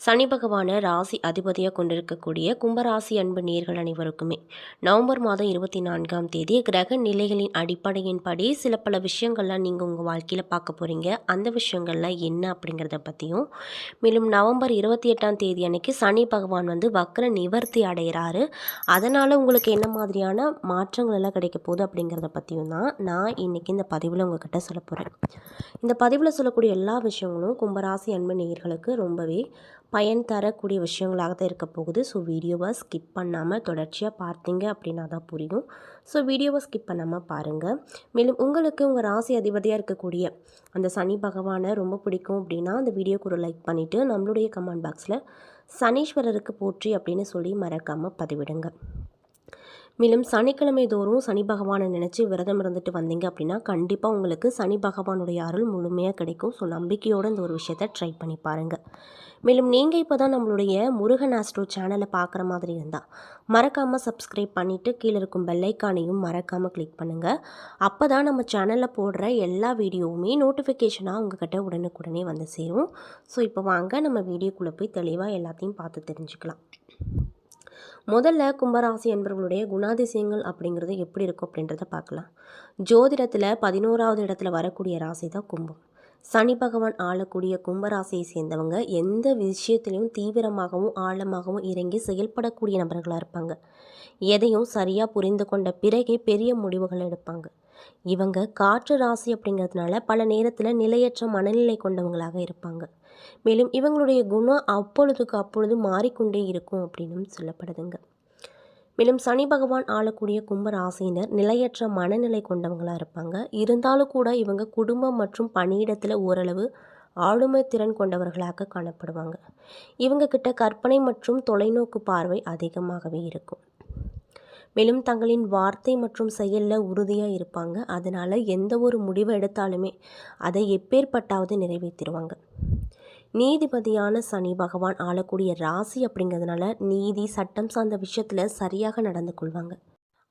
சனி பகவானை ராசி அதிபதியாக கொண்டிருக்கக்கூடிய கும்பராசி அன்பு நேர்கள் அனைவருக்குமே நவம்பர் மாதம் இருபத்தி நான்காம் தேதி கிரக நிலைகளின் அடிப்படையின்படி சில பல விஷயங்கள்லாம் நீங்கள் உங்கள் வாழ்க்கையில் பார்க்க போகிறீங்க அந்த விஷயங்கள்லாம் என்ன அப்படிங்கிறத பற்றியும் மேலும் நவம்பர் இருபத்தி எட்டாம் தேதி அன்னைக்கு சனி பகவான் வந்து வக்ர நிவர்த்தி அடைகிறாரு அதனால் உங்களுக்கு என்ன மாதிரியான மாற்றங்கள் எல்லாம் கிடைக்க போகுது அப்படிங்கிறத பற்றியும் தான் நான் இன்றைக்கி இந்த பதிவில் உங்ககிட்ட சொல்ல போகிறேன் இந்த பதிவில் சொல்லக்கூடிய எல்லா விஷயங்களும் கும்பராசி அன்பு நேயர்களுக்கு ரொம்பவே பயன் தரக்கூடிய விஷயங்களாக தான் இருக்க போகுது. ஸோ வீடியோவை ஸ்கிப் பண்ணாமல் தொடர்ச்சியாக பார்த்தீங்க அப்படின்னா தான் புரியும். ஸோ வீடியோவை ஸ்கிப் பண்ணாமல் பாருங்கள் மேலும் உங்களுக்கு உங்கள் ராசி அதிபதியாக இருக்கக்கூடிய அந்த சனி பகவானை ரொம்ப பிடிக்கும் அப்படின்னா அந்த வீடியோக்கு ஒரு லைக் பண்ணிவிட்டு நம்மளுடைய கமெண்ட் பாக்ஸில் சனீஸ்வரருக்கு போற்றி அப்படின்னு சொல்லி மறக்காமல் பதிவிடுங்க. மேலும் சனிக்கிழமை தோறும் சனி பகவானை நினச்சி விரதம் இருந்துட்டு வந்தீங்க அப்படின்னா கண்டிப்பாக உங்களுக்கு சனி பகவானுடைய அருள் முழுமையாக கிடைக்கும். ஸோ நம்பிக்கையோடு இந்த ஒரு விஷயத்தை ட்ரை பண்ணி பாருங்கள் மேலும் நீங்கள் இப்போ தான் நம்மளுடைய முருகன் ஆஸ்ட்ரோ சேனலை பார்க்குற மாதிரி இருந்தால் மறக்காமல் சப்ஸ்கிரைப் பண்ணிவிட்டு கீழே இருக்கும் பெல்லைக்கானையும் மறக்காமல் கிளிக் பண்ணுங்கள் அப்போ தான் நம்ம சேனலில் போடுற எல்லா வீடியோவுமே நோட்டிஃபிகேஷனாக உங்ககிட்ட உடனுக்குடனே வந்து சேரும். ஸோ இப்போ வாங்க நம்ம வீடியோக்குள்ளே போய் தெளிவாக எல்லாத்தையும் பார்த்து தெரிஞ்சுக்கலாம். முதல்ல கும்பராசி என்பவர்களுடைய குணாதிசயங்கள் அப்படிங்கிறது எப்படி இருக்கும் அப்படின்றத பார்க்கலாம். ஜோதிடத்தில் பதினோராவது இடத்துல வரக்கூடிய ராசி தான் கும்பம். சனி பகவான் ஆளக்கூடிய கும்பராசியை சேர்ந்தவங்க எந்த விஷயத்திலையும் தீவிரமாகவும் ஆழமாகவும் இறங்கி செயல்படக்கூடிய நபர்களாக இருப்பாங்க. எதையும் சரியாக புரிந்து கொண்ட பிறகே பெரிய முடிவுகள் எடுப்பாங்க. இவங்க காற்று ராசி அப்படிங்கிறதுனால பல நேரத்தில் நிலையற்ற மனநிலை கொண்டவங்களாக இருப்பாங்க. மேலும் இவங்களுடைய குணம் அப்பொழுதுக்கு அப்பொழுது மாறிக்கொண்டே இருக்கும் அப்படின்னு சொல்லப்படுதுங்க. மேலும் சனி பகவான் ஆளக்கூடிய கும்பராசியினர் நிலையற்ற மனநிலை கொண்டவங்களாக இருப்பாங்க. இருந்தாலும் கூட இவங்க குடும்பம் மற்றும் பணியிடத்தில் ஓரளவு ஆளுமை திறன் கொண்டவர்களாக காணப்படுவாங்க. இவங்க கிட்ட கற்பனை மற்றும் தொலைநோக்கு பார்வை அதிகமாகவே இருக்கும். மேலும் தங்களின் வார்த்தை மற்றும் செயலில் உறுதியாக இருப்பாங்க. அதனால் எந்த ஒரு முடிவை எடுத்தாலுமே அதை எப்பேற்பட்டாவது நிறைவேற்றிடுவாங்க நீதிபதியான சனி பகவான் ஆளக்கூடிய ராசி அப்படிங்கிறதுனால நீதி சட்டம் சார்ந்த விஷயத்தில் சரியாக நடந்து கொள்வாங்க.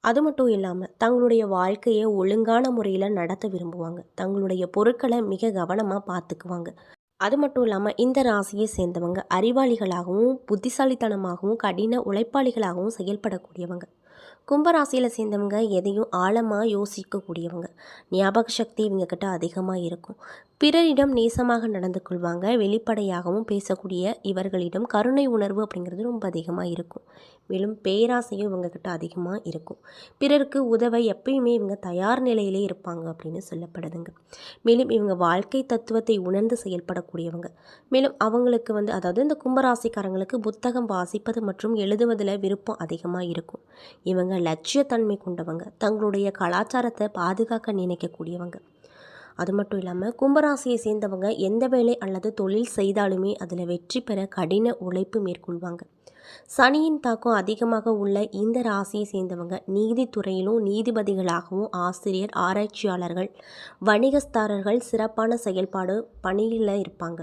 அது மட்டும் இல்லாமல் தங்களுடைய வாழ்க்கையை ஒழுங்கான முறையில் நடத்த விரும்புவாங்க. தங்களுடைய பொருட்களை மிக கவனமாக பார்த்துக்குவாங்க. அது மட்டும் இல்லாமல் இந்த ராசியை சேர்ந்தவங்க அறிவாளிகளாகவும் புத்திசாலித்தனமாகவும் கடின உழைப்பாளிகளாகவும் செயல்படக்கூடியவங்க. கும்பராசியில் சேர்ந்தவங்க எதையும் ஆழமாக யோசிக்கக்கூடியவங்க. ஞாபக சக்தி இவங்கக்கிட்ட அதிகமாக இருக்கும். பிறரிடம் நேசமாக நடந்து கொள்வாங்க. வெளிப்படையாகவும் பேசக்கூடிய இவர்களிடம் கருணை உணர்வு அப்படிங்கிறது ரொம்ப அதிகமாக இருக்கும். மேலும் பேராசையும் இவங்கக்கிட்ட அதிகமாக இருக்கும். பிறருக்கு உதவ எப்பயுமே இவங்க தயார் நிலையிலே இருப்பாங்க அப்படின்னு சொல்லப்படுதுங்க. மேலும் இவங்க வாழ்க்கை தத்துவத்தை உணர்ந்து செயல்படக்கூடியவங்க. மேலும் அவங்களுக்கு வந்து அதாவது இந்த கும்பராசிக்காரங்களுக்கு புத்தகம் வாசிப்பது மற்றும் எழுதுவதில் விருப்பம் அதிகமாக இருக்கும். இவங்க லட்சியத்தன்மை கொண்டவங்க தங்களுடைய கலாச்சாரத்தை பாதுகாக்க நினைக்கக்கூடியவங்க. அது மட்டும் இல்லாமல் கும்பராசியை சேர்ந்தவங்க எந்த வேலை அல்லது தொழில் செய்தாலுமே அதில் வெற்றி பெற கடின உழைப்பு மேற்கொள்வாங்க. சனியின் தாக்கம் அதிகமாக உள்ள இந்த ராசியை சேர்ந்தவங்க நீதித்துறையிலும் நீதிபதிகளாகவும் ஆசிரியர் ஆராய்ச்சியாளர்கள் வணிகஸ்தாரர்கள் சிறப்பான செயல்பாடு பணியில் இருப்பாங்க.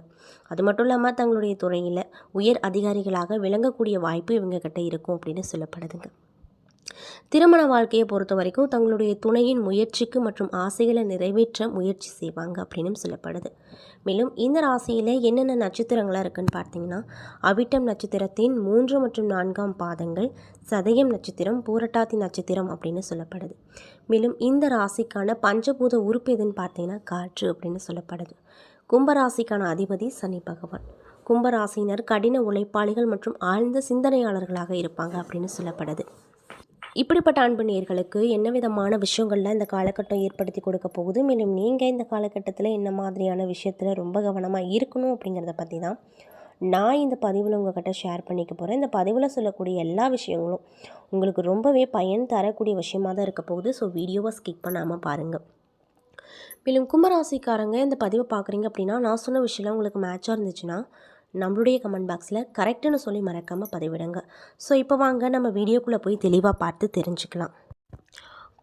அது மட்டும் இல்லாமல் தங்களுடைய துறையில் உயர் அதிகாரிகளாக விளங்கக்கூடிய வாய்ப்பு இவங்க கிட்ட இருக்கும் அப்படின்னு சொல்லப்படுதுங்க. திருமண வாழ்க்கையை பொறுத்த வரைக்கும் தங்களுடைய துணையின் முயற்சிக்கு மற்றும் ஆசைகளை நிறைவேற்ற முயற்சி செய்வாங்க அப்படின்னு சொல்லப்படுது. மேலும் இந்த ராசியில் என்னென்ன நட்சத்திரங்களாக இருக்குன்னு பார்த்தீங்கன்னா அவிட்டம் நட்சத்திரத்தின் மூன்று மற்றும் நான்காம் பாதங்கள் சதயம் நட்சத்திரம் பூரட்டாதி நட்சத்திரம் அப்படின்னு சொல்லப்படுது. மேலும் இந்த ராசிக்கான பஞ்சபூத உறுப்பு எதுன்னு பார்த்தீங்கன்னா காற்று அப்படின்னு சொல்லப்படுது. கும்பராசிக்கான அதிபதி சனி பகவான். கும்பராசினர் கடின உழைப்பாளிகள் மற்றும் ஆழ்ந்த சிந்தனையாளர்களாக இருப்பாங்க அப்படின்னு சொல்லப்படுது. இப்படிப்பட்ட அன்பு நேர்களுக்கு என்ன விதமான விஷயங்கள்லாம் இந்த காலகட்டம் ஏற்படுத்தி கொடுக்க போகுது? மேலும் நீங்கள் இந்த காலகட்டத்தில் என்ன மாதிரியான விஷயத்தில் ரொம்ப கவனமாக இருக்கணும் அப்படிங்கிறத பற்றி தான் நான் இந்த பதிவில் உங்கள்கிட்ட ஷேர் பண்ணிக்க போகிறேன் இந்த பதிவில் சொல்லக்கூடிய எல்லா விஷயங்களும் உங்களுக்கு ரொம்பவே பயன் தரக்கூடிய விஷயமாக தான் இருக்க போகுது. ஸோ வீடியோவை ஸ்கிப் பண்ணாமல் பாருங்கள் மேலும் கும்பராசிக்காரங்க இந்த பதிவை பார்க்குறீங்க அப்படின்னா நான் சொன்ன விஷயம்லாம் உங்களுக்கு மேட்சாக இருந்துச்சுன்னா நம்மளுடைய கமெண்ட் பாக்ஸில் கரெக்டுன்னு சொல்லி மறக்காமல் பதிவிடுங்க. ஸோ இப்போ வாங்க நம்ம வீடியோக்குள்ளே போய் தெளிவாக பார்த்து தெரிஞ்சுக்கலாம்.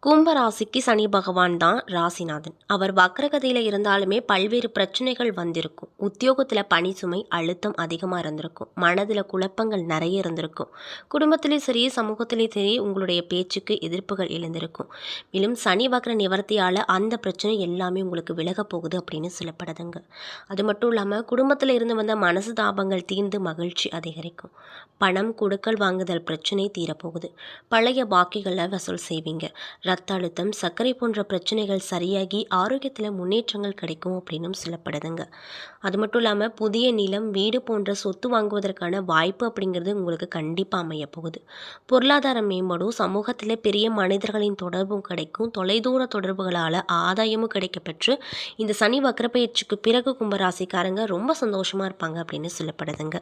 கும்பராசிக்கு சனி பகவான் தான் ராசிநாதன். அவர் வக்ரகதியில் இருந்தாலுமே பல்வேறு பிரச்சனைகள் வந்திருக்கும். உத்தியோகத்தில் பணி சுமை அழுத்தம் அதிகமாக இருந்திருக்கும். மனதில் குழப்பங்கள் நிறைய இருந்திருக்கும். குடும்பத்திலேயும் சரி சமூகத்திலேயும் சரி உங்களுடைய பேச்சுக்கு எதிர்ப்புகள் எழுந்திருக்கும். மேலும் சனி வக்கர நிவர்த்தியால் அந்த பிரச்சனை எல்லாமே உங்களுக்கு விலகப்போகுது அப்படின்னு சொல்லப்படுதுங்க. அது மட்டும் இல்லாமல் குடும்பத்தில் இருந்து வந்த மனசு தாபங்கள் தீர்ந்து மகிழ்ச்சி அதிகரிக்கும். பணம் கொடுக்கல் வாங்குதல் பிரச்சனை தீரப்போகுது. பழைய பாக்கிகளை வசூல் செய்வீங்க. ரத்த அழுத்தம் சர்க்கரை போன்ற பிரச்சனைகள் சரியாகி ஆரோக்கியத்தில் முன்னேற்றங்கள் கிடைக்கும் அப்படின்னும் சொல்லப்படுதுங்க. அது மட்டும் இல்லாமல் புதிய நிலம் வீடு போன்ற சொத்து வாங்குவதற்கான வாய்ப்பு அப்படிங்கிறது உங்களுக்கு கண்டிப்பாக அமைய போகுது. பொருளாதாரம் மேம்படும் சமூகத்தில் பெரிய மனிதர்களின் தொடர்பும் கிடைக்கும் தொலைதூர தொடர்புகளால் ஆதாயமும் கிடைக்கப்பெற்று இந்த சனி வக்கரப்பயிற்சிக்கு பிறகு கும்பராசிக்காரங்க ரொம்ப சந்தோஷமாக இருப்பாங்க அப்படின்னு சொல்லப்படுதுங்க.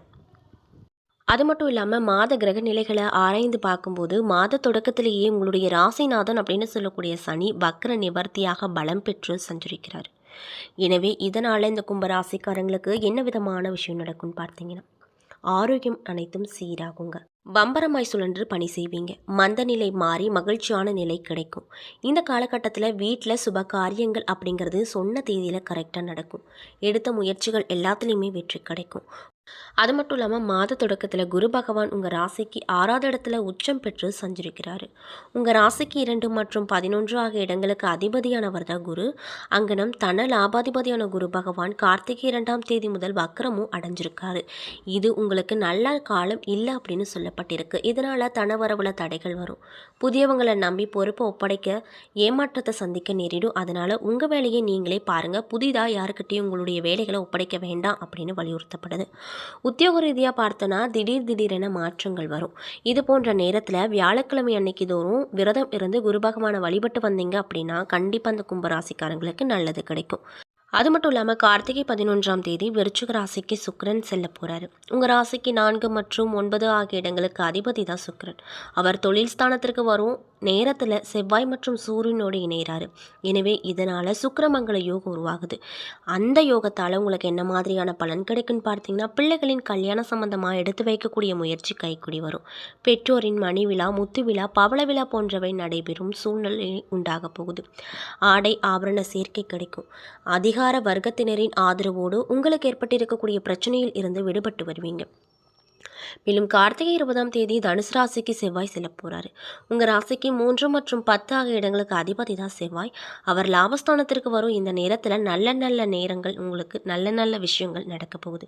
அது மட்டும் இல்லாமல் மாத கிரக நிலைகளை ஆராய்ந்து பார்க்கும்போது மாத தொடக்கத்திலேயே உங்களுடைய ராசிநாதன் அப்படின்னு சொல்லக்கூடிய சனி வக்ர நிவர்த்தியாக பலம் பெற்று சஞ்சரிக்கிறார். எனவே இதனால் இந்த கும்பராசிக்காரங்களுக்கு என்ன விதமான விஷயம் நடக்கும்னு பார்த்தீங்கன்னா ஆரோக்கியம் அனைத்தும் சீராகுங்க. பம்பரமாய் சுழன்று பணி செய்வீங்க. மந்த நிலை மாறி மகிழ்ச்சியான நிலை கிடைக்கும். இந்த காலகட்டத்தில் வீட்டில் சுப காரியங்கள் அப்படிங்கிறது சொன்ன தேதியில் கரெக்டாக நடக்கும். எடுத்த முயற்சிகள் எல்லாத்துலேயுமே வெற்றி கிடைக்கும். அது மட்டும் இல்லாமல் மாத தொடக்கத்தில் குரு பகவான் உங்கள் ராசிக்கு ஆறாவது இடத்துல உச்சம் பெற்று சஞ்சரிக்கிறாரு. உங்கள் ராசிக்கு இரண்டு மற்றும் பதினொன்று ஆகிய இடங்களுக்கு அதிபதியானவர் தான் குரு. அங்கனம் தன லாபாதிபதியான குரு பகவான் கார்த்திகை இரண்டாம் தேதி முதல் வக்கரமும் அடைஞ்சிருக்காரு. இது உங்களுக்கு நல்ல காலம் இல்லை அப்படின்னு ஏற்பட்டிருக்கு இதனால் தனவரவுல தடைகள் வரும். புதியவங்களை நம்பி பொறுப்பை ஒப்படைக்க ஏமாற்றத்தை சந்திக்க நேரிடும். அதனால் உங்கள் வேலையை நீங்களே பாருங்கள் புதிதாக யாருக்கிட்டையும் உங்களுடைய வேலைகளை ஒப்படைக்க வேண்டாம் அப்படின்னு வலியுறுத்தப்படுது. உத்தியோக ரீதியாக பார்த்தோன்னா திடீர் திடீரென மாற்றங்கள் வரும். இது போன்ற நேரத்தில் வியாழக்கிழமை அன்னைக்கு தோறும் விரதம் இருந்து குருபகவானை வழிபட்டு வந்தீங்க அப்படின்னா கண்டிப்பாக அந்த கும்பராசிக்காரங்களுக்கு நல்லது கிடைக்கும். அது மட்டும் இல்லாமல் கார்த்திகை பதினொன்றாம் தேதி விருச்சிக ராசிக்கு சுக்கரன் செல்ல போகிறாரு உங்கள் ராசிக்கு நான்கு மற்றும் ஒன்பது ஆகிய இடங்களுக்கு அதிபதி தான் சுக்கரன். அவர் தொழில் ஸ்தானத்திற்கு வரும் நேரத்தில் செவ்வாய் மற்றும் சூரியனோடு இணைகிறாரு எனவே இதனால் சுக்கிரமங்கல யோகம் உருவாகுது. அந்த யோகத்தால் உங்களுக்கு என்ன மாதிரியான பலன் கிடைக்குன்னு பார்த்தீங்கன்னா பிள்ளைகளின் கல்யாண சம்பந்தமாக எடுத்து வைக்கக்கூடிய முயற்சி கைக்குடி வரும். பெற்றோரின் மணி விழா முத்து விழா பவள விழா போன்றவை நடைபெறும் சூழ்நிலை உண்டாக போகுது. ஆடை ஆபரண சேர்க்கை கிடைக்கும். அதிகார வர்க்கத்தினரின் ஆதரவோடு உங்களுக்கு ஏற்பட்டிருக்கக்கூடிய பிரச்சனையில் இருந்து விடுபட்டு வருவீங்க. மேலும் கார்த்திகை இருபதாம் தேதி தனுசு ராசிக்கு செவ்வாய் செல்ல போகிறாரு உங்கள் ராசிக்கு மூன்று மற்றும் பத்து ஆகிய இடங்களுக்கு அதிபதி தான் செவ்வாய். அவர் லாபஸ்தானத்திற்கு வரும் இந்த நேரத்தில் நல்ல நல்ல நேரங்கள் உங்களுக்கு நல்ல நல்ல விஷயங்கள் நடக்க போகுது.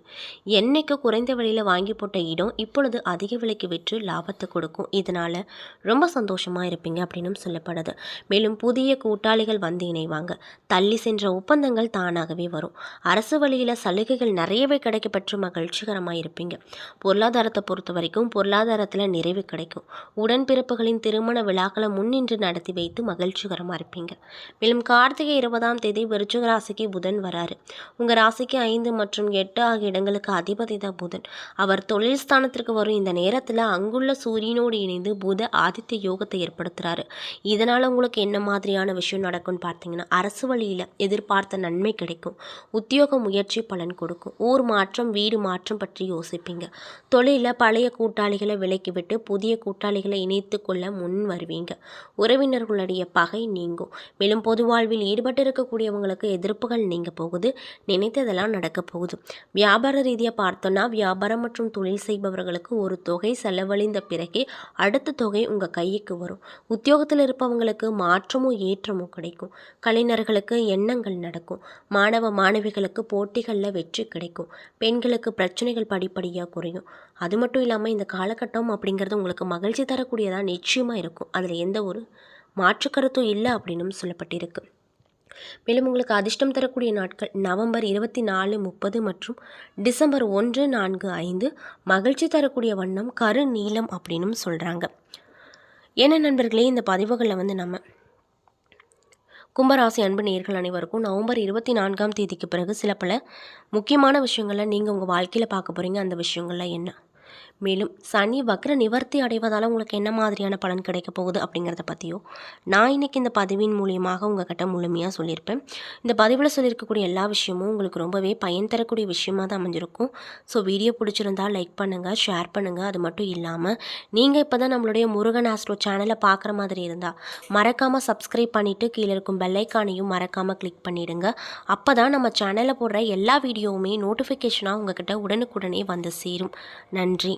என்னைக்கு குறைந்த விலையில் வாங்கி போட்ட இடம் இப்பொழுது அதிக விலைக்கு விற்று லாபத்தை கொடுக்கும். இதனால் ரொம்ப சந்தோஷமாக இருப்பீங்க அப்படின்னும் சொல்லப்படுது. மேலும் புதிய கூட்டாளிகள் வந்து இணைவாங்க. தள்ளி சென்ற ஒப்பந்தங்கள் தானாகவே வரும். அரசு வழியில் சலுகைகள் நிறையவே கிடைக்கப்பட்டு மகிழ்ச்சிகரமாக இருப்பீங்க. பொருளாதார பொருளாதாரத்தை பொறுத்த வரைக்கும் பொருளாதாரத்தில் நிறைவு கிடைக்கும். உடன்பிறப்புகளின் திருமண விழாக்களை முன்னின்று நடத்தி வைத்து மகிழ்ச்சிகரமாக இருப்பீங்க. மேலும் கார்த்திகை இருபதாம் தேதி விருச்சிக ராசிக்கு புதன் வராரு. உங்கள் ராசிக்கு ஐந்து மற்றும் எட்டு ஆகிய இடங்களுக்கு அதிபதி தான் புதன். அவர் தொழில் ஸ்தானத்திற்கு வரும் இந்த நேரத்தில் அங்குள்ள சூரியனோடு இணைந்து புத ஆதித்ய யோகத்தை ஏற்படுத்துகிறாரு இதனால் உங்களுக்கு என்ன மாதிரியான விஷயம் நடக்கும்னு பார்த்தீங்கன்னா அரசு வழியில் எதிர்பார்த்த நன்மை கிடைக்கும். உத்தியோக முயற்சி பலன் கொடுக்கும். ஊர் மாற்றம் வீடு மாற்றம் பற்றி யோசிப்பீங்க. தொழில் தொழிலில் பழைய கூட்டாளிகளை விலக்கி விட்டு புதிய கூட்டாளிகளை இணைத்து கொள்ள முன் வருவீங்க. உறவினர்களுடைய பகை நீங்கும். மேலும் பொது வாழ்வில் ஈடுபட்டு இருக்கக்கூடியவங்களுக்கு எதிர்ப்புகள் நீங்க போகுது. நினைத்ததெல்லாம் நடக்க போகுது. வியாபார ரீதியாக பார்த்தோன்னா வியாபாரம் மற்றும் தொழில் செய்பவர்களுக்கு ஒரு தொகை செலவழிந்த பிறகே அடுத்த தொகை உங்கள் கைக்கு வரும். உத்தியோகத்தில் இருப்பவங்களுக்கு மாற்றமும் ஏற்றமும் கிடைக்கும். கலைஞர்களுக்கு எண்ணங்கள் நடக்கும். மாணவ மாணவிகளுக்கு போட்டிகளில் வெற்றி கிடைக்கும். பெண்களுக்கு பிரச்சனைகள் படிப்படியாக குறையும். அது மட்டும் இல்லாமல் இந்த காலகட்டம் அப்படிங்கிறது உங்களுக்கு மகிழ்ச்சி தரக்கூடியதாக நிச்சயமாக இருக்கும். அதில் எந்த ஒரு மாற்று கருத்தும் இல்லை அப்படின்னும் சொல்லப்பட்டிருக்கு. மேலும் உங்களுக்கு அதிர்ஷ்டம் தரக்கூடிய நாட்கள் நவம்பர் இருபத்தி நாலு முப்பது மற்றும் டிசம்பர் ஒன்று நான்கு ஐந்து மகிழ்ச்சி தரக்கூடிய வண்ணம் கரு நீளம் அப்படின்னும் சொல்கிறாங்க என்ன நண்பர்களே இந்த பதிவுகளில் வந்து நம்ம கும்பராசி அன்பு நேர்கள் அனைவருக்கும் நவம்பர் இருபத்தி நான்காம் தேதிக்கு பிறகு சில பல முக்கியமான விஷயங்களை நீங்கள் உங்கள் வாழ்க்கையில் பார்க்க போகிறீங்க அந்த விஷயங்கள்லாம் என்ன? மேலும் சனி வக்ர நிவர்த்தி அடைவதால் உங்களுக்கு என்ன மாதிரியான பலன் கிடைக்க போகுது அப்படிங்கிறத பற்றியும் நான் இன்னைக்கு இந்த பதிவின் மூலியமாக உங்ககிட்ட முழுமையாக சொல்லியிருப்பேன். இந்த பதிவில் சொல்லியிருக்கக்கூடிய எல்லா விஷயமும் உங்களுக்கு ரொம்பவே பயன் தரக்கூடிய விஷயமா தான் அமைஞ்சிருக்கும். ஸோ வீடியோ பிடிச்சிருந்தா லைக் பண்ணுங்கள் ஷேர் பண்ணுங்கள் அது மட்டும் இல்லாமல் நீங்கள் இப்போ தான் நம்மளுடைய முருகன் ஆஸ்ட்ரோ சேனலை பார்க்குற மாதிரி இருந்தால் மறக்காமல் சப்ஸ்கிரைப் பண்ணிவிட்டு கீழே இருக்கும் பெல்லைக்கானையும் மறக்காமல் கிளிக் பண்ணிவிடுங்க அப்போ தான் நம்ம சேனலில் போடுற எல்லா வீடியோவுமே நோட்டிஃபிகேஷனாக உங்ககிட்ட உடனுக்குடனே வந்து சேரும். நன்றி. நன்றி